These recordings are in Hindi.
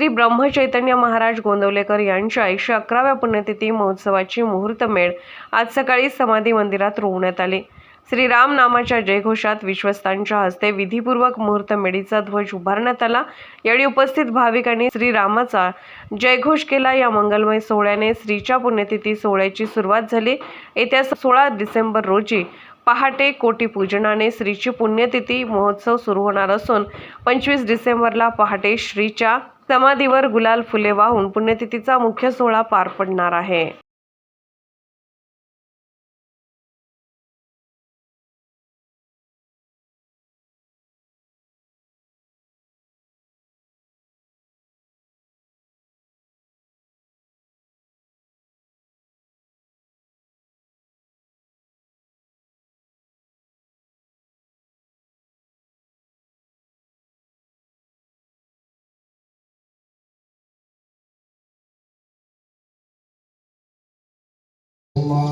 श्री ब्रह्मचैतन्य महाराज गोंदवलेकर यांच्या एकशे अकराव्या पुण्यतिथी महोत्सवाची मुहूर्तमेढ आज सकाळी समाधी मंदिरात रोवण्यात आली. श्रीराम नामाच्या जयघोषात विश्वस्तांच्या हस्ते विधीपूर्वक मुहूर्तमेढीचा ध्वज उभारण्यात आला. यावेळी उपस्थित भाविकांनी श्रीरामाचा जयघोष केला. या मंगलमय सोहळ्याने श्रीच्या पुण्यतिथी सोहळ्याची सुरुवात झाली. येत्या सोळा डिसेंबर रोजी पहाटे कोटी पूजनाने श्रीची पुण्यतिथी महोत्सव सुरू होणार असून पंचवीस डिसेंबरला पहाटे श्रीच्या समाधीवर गुलाल फुले वाहून पुण्यतिथीचा मुख्य सोहळा पार पडणार आहे.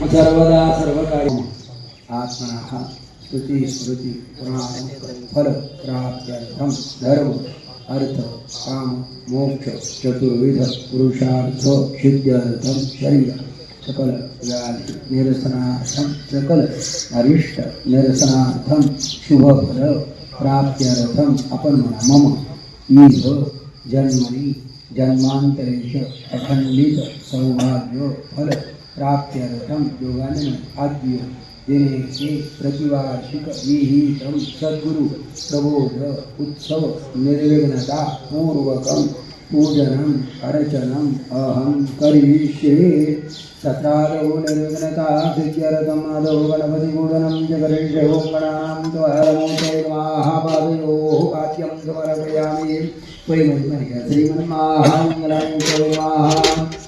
સર્વદા સર્વકારી આત્મના સ્તુતિ સ્મૃતિ પ્રણામ ફલ પ્રાપ્ત્યર્થમ ધર્મ અર્થ કામ મોક્ષ ચતુર્વિધ પુરુષાર્થ સિદ્ધ્યર્થમ શરીર સકલ વ્યાધિ નિરસનાર્થમ સકલ અરિષ્ટ નિરસનાર્થમ શુભ ફલ પ્રાપ્ત્યર્થમ અપન્ન મમ ઈહ જન્મની જન્માંતરેશ અખંડિત સૌભાગ્યો ફલ फल प्राप्त्यर्थं योगाने आद्य दिनेशे प्रतिवार्षिक उत्सव निर्विघ्नता पूर्वकं पूजनम् अर्चनम् अहं करिष्ये। तत्रादौ निर्विघ्नता सिद्ध्यर्थम् आदौ गणपतिपूजनं च करिष्ये गणानां त्वहरमूर्ते महापादयोः पाद्यं समर्पयामि। वैमन्मय श्रीमन्माहामङ्गलं च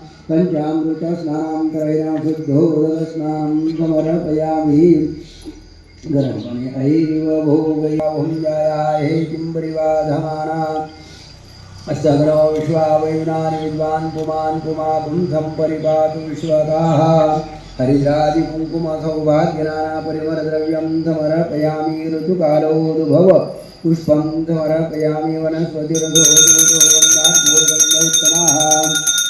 पञ्चामृतस्नानं करेण शुद्धोदस्नानं समर्पयामि गर्भणे ऐव भोगयाहुञ्जायाः किम्बरिवाधमाना सगरो विश्वा वैनानि विद्वान् पुमान् पुमातुं सम्परिपातु विश्वताः हरिद्रादिकुङ्कुमसौभाग्यनानापरिमरद्रव्यं समर्पयामि ऋतुकालोद्भव पुष्पं समर्पयामि वनस्पतिरथोत्तमाः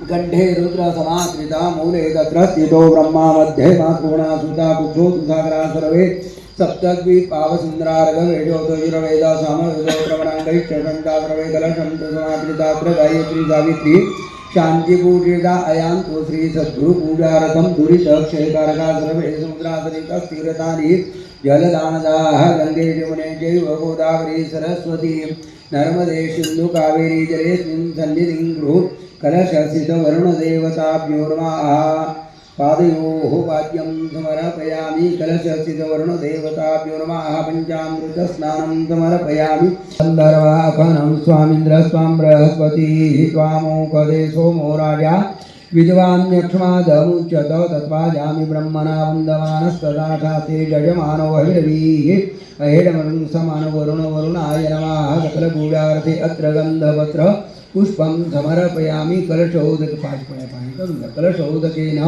विष्णु गण्ढे रुद्रसमाश्रिता मूले तत्र स्थितो ब्रह्मा मध्ये मातृगुणा सुता कुक्षो सुधाकरा सर्वे सप्तद्वीपावसुन्दरार्गवेदोतयुर्वेदा सामवेदोत्रवणाङ्गैश्चण्डाद्रवेदलशं समाश्रितात्र गायत्री सावित्री शान्तिपूजिता अयान्तो श्री सद्गुरुपूजारथं दुरितक्षयकारका सर्वे समुद्रातरिका स्थिरतानि जलदानदाः गङ्गे यमुने चैव गोदावरी सरस्वती नर्मदे सिन्धु कावेरी जलेऽस्मिन् सन्निधिं गृह कलशस्थितवरुणदेवताभ्यो नमः पादयोः वाद्यं समर्पयामि कलशस्थितवरुणदेवताभ्यो नमः पञ्चामृतस्नानं समर्पयामि सन्दर्वापनं स्वामिन्द्रस्त्वां बृहस्पतिः त्वामोकदे सोमो राजा विद्वान्यक्ष्मादमुच्यत तत्त्वाजामि ब्रह्मणा वन्दमानस्तदा शास्त्रे जयमानो अहिरवीः अहिरमरुं समानवरुणवरुणाय नमः सकलगूढार्थे अत्र गन्धपत्र पुष्पं समर्पयामि कलशोदक पाच पळ्या पाणी करून द्या कलशोदकेन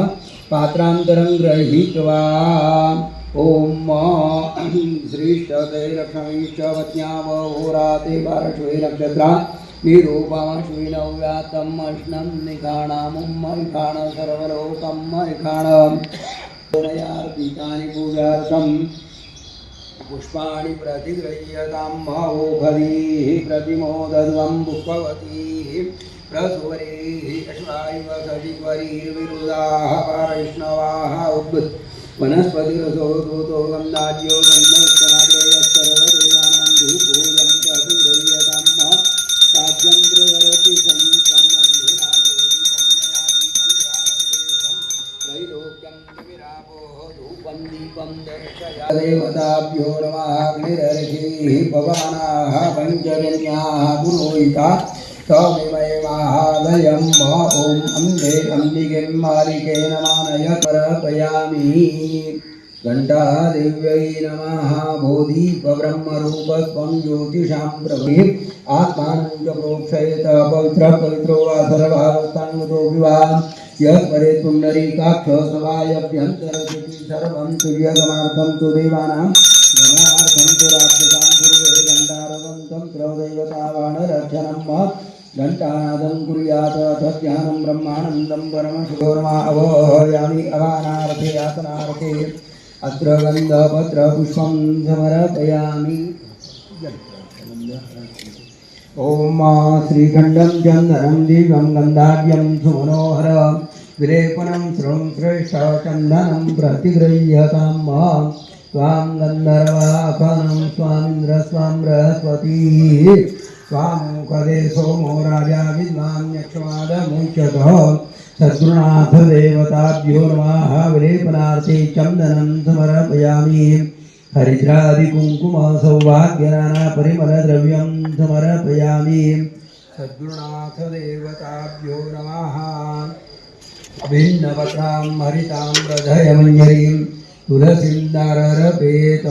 पात्रान्तरं गृहीत्वा ॐ श्रीष्टते लक्ष्मीश्च वज्ञावहोराते बारश्वे नक्षत्रा। निरूपमश्वी नव्यातम् अश्नं मैखाण सर्वलोकं पुष्पाणि प्रतिगृह्यतां भावोखलीः प्रतिमोदध्वं पुष्पवतीः प्रसुवरीः अश्वायव उद्भुत। गन्धाद्यो धूपोऽयं प्रतिगृह्यतां साध्यं त्रिवरति देवताभ्यो नमः अग्निरर्घैः पवनाः पञ्चजन्याः पुरोहिता सौमिमयमाहादयं मा ॐ अम्बे अम्बिकें मालिके नमानय परपयामि घण्टादेव्यै नमः बोधीपब्रह्मरूपत्वं ज्योतिषां प्रभुः आत्मानं च प्रोक्षयत पवित्रः पवित्रो वा सर्वभावस्थान्वतो विवाह यः परे पुण्डरीकाक्ष सभायभ्यन्तरशुचि सर्वं तुर्यगमार्थं तु देवानां गणार्थं तु राक्षसां पूर्वे गण्डारवन्तं प्रदेवतावाणरक्षणं महत् घण्टानादं कुर्यात् तद्ध्यानं ब्रह्मानन्दं परमशुभोर्मा अवोहयामि अवानार्थे आसनार्थे अत्र गन्धपत्रपुष्पं समर्पयामि ॐ श्रीखण्डं चन्दनं दिव्यं गन्धाढ्यं सुमनोहर विलेपनं श्रृं श्रेष्ठ चन्दनं प्रतिगृह्यतां मा त्वां गन्धर्वाखनं स्वामिन्द्र स्वां बृहस्पतिः स्वामुखदे सोमो राजा विद्वां यक्षमादमुच्यतः सद्गुणाथ देवताभ्यो नमः विलेपनार्थे चन्दनं समर्पयामि हरिद्रादिकुङ्कुमसौभाग्यनानापरिमलद्रव्यं समर्पयामि समर्पयामि नमः। भिन्नपथां हरितां दधयिं तुलसुन्दररपेत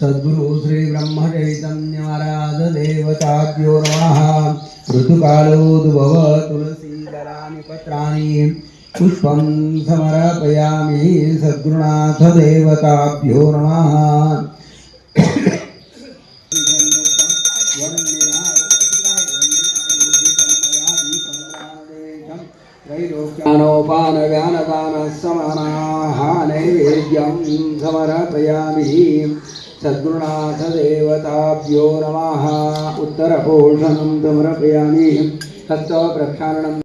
सद्गुरु श्रीब्रह्मचैतन्यमराधदेवताभ्यो नमः। श्रीब्रह्मचैतन्यदेवताव्यौरवाः ऋतुकालोद्भवतुलसीन्दराणि पत्राणि। पुष्पं समर्पयामि सद्गुरुनाथ देवताभ्यो नमः। नैवेद्यं समर्पयामि। सद्गुरुनाथ देवताभ्यो नमः। उत्तरपोषणं समर्पयामि तत्त्वप्रक्षालनं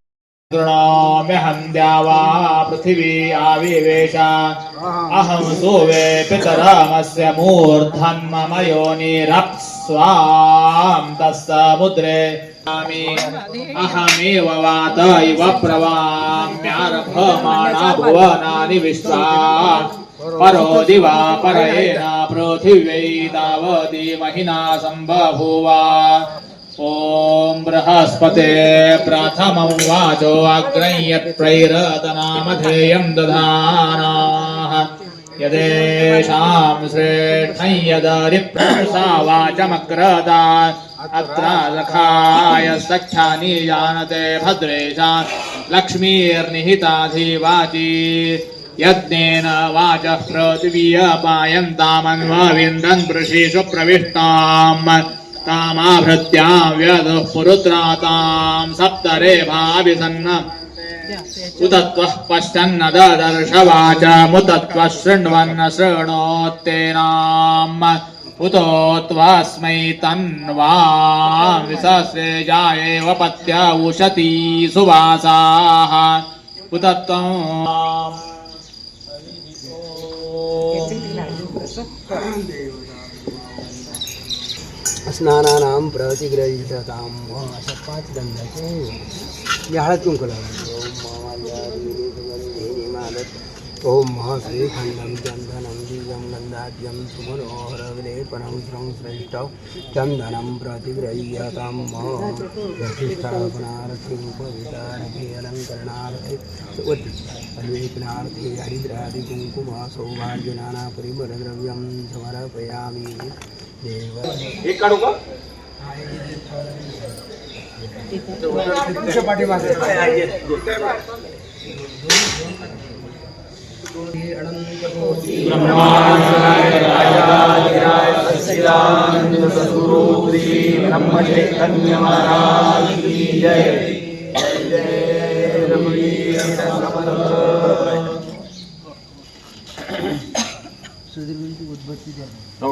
गृणाम्यहं द्यावा पृथिवी आविवेश। अहं सोवे पितरमस्य मूर्धन् मम योनिरप्स्वां तस्समुद्रे अहमेव वात इव प्रवाम्यारभमाणा भुवनानि विश्वा परो दिवा परयेन पृथिव्यै तावती महिना सम्बभूव ॐ बृहस्पते प्रथमं वाचो अग्रय्यप्रैरतनामधेयं दधानाः। यदेषां श्रेष्ठं यदरिप्रसा वाचमग्रता अत्र सखाय सख्यानि जानते भद्रेशा लक्ष्मीर्निहिताधिवाची। यज्ञेन वाचः पृथिवीयपायन्तामन्वविन्दन् वृषीषु प्रविष्टाम्। तामाभृत्यां व्यधुः पुरुत्रातां सप्तरेभाभिसन्न उत त्वः पश्यन्न ददर्श वाचमुत शृण्वन्न शृणोत्तेनाम् उतो त्वस्मै तन्वा विसस्रे जायेव पत्य उशती सुवासाः। उत स्नानानां प्रतिग्रहिततां अशा पाच हळद कुंकू ओम श्रीखंडं चन्दनं दिव्यं गन्धाद्यं सुमनोहरविलेपनं श्रं श्रेष्ठ चन्दनं प्रतिगृह्यतां प्रतिष्ठापनार्थे उपवितार्थे अलङ्करणार्थे अविलेपनार्थे हरिद्रादिकुङ्कुम सौभाग्यनानापरिमलद्रव्यं समर्पयामि। एक काढू का? तुमच्या पाठीमागे. अनंत कोटी प्रतिगृहे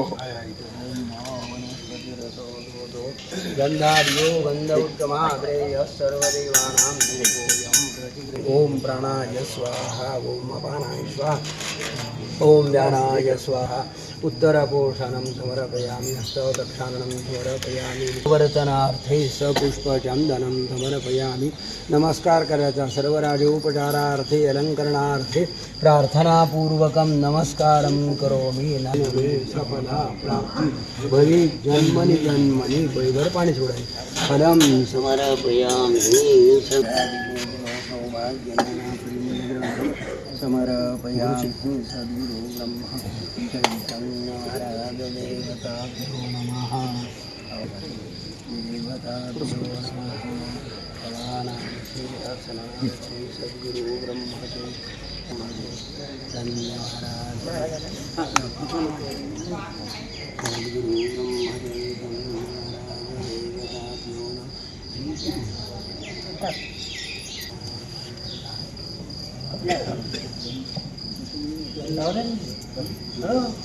प्राणाय स्वाहा ओम अपानाय स्वाहा ओम व्यानाय स्वाहा। उत्तरपोषणं समर्पयामि हस्तदक्षाणनं समर्पयामि वर्तनार्थे सपुष्पचन्दनं समर्पयामि नमस्कार करायचा सर्व राजोपचारार्थे अलङ्करणार्थे प्रार्थनापूर्वकं नमस्कारं करोमि। नमे सफला प्राप्ती भवी जन्मनि जन्मनि बैभर पाणी सोडायचं फलं समर्पयामि। समर्पयामि। सद्गुरु ब्रह्म देवताभ्यो नमः देवताभ्यो नमः भगवानां श्री अर्चना श्री सद्गुरु ब्रह्म चैतन्य महाराज सद्गुरु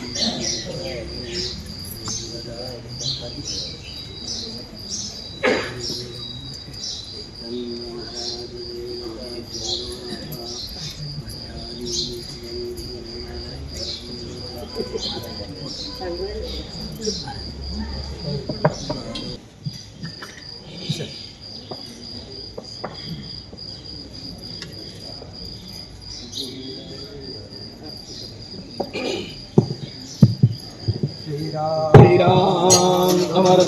महाराज देवताभ्यो શ્રી રામ અમર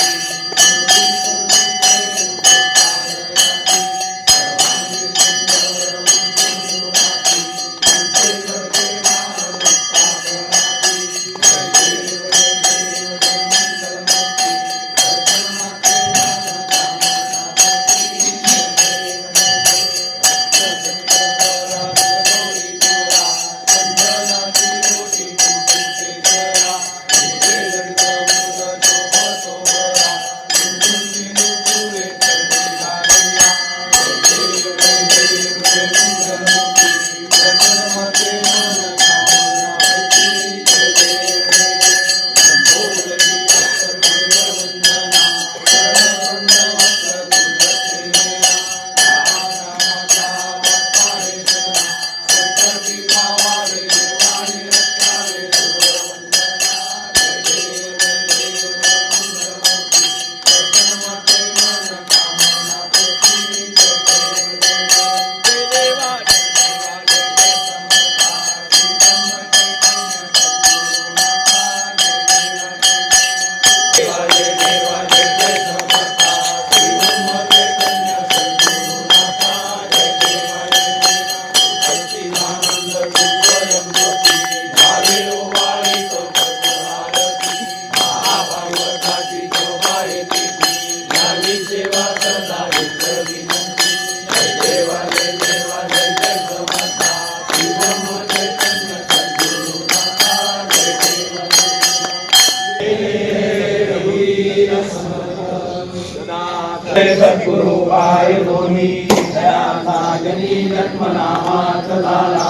सद्गुरु पाय दोन्ही दयाता जनी जन्मनामात झाला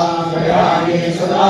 सदा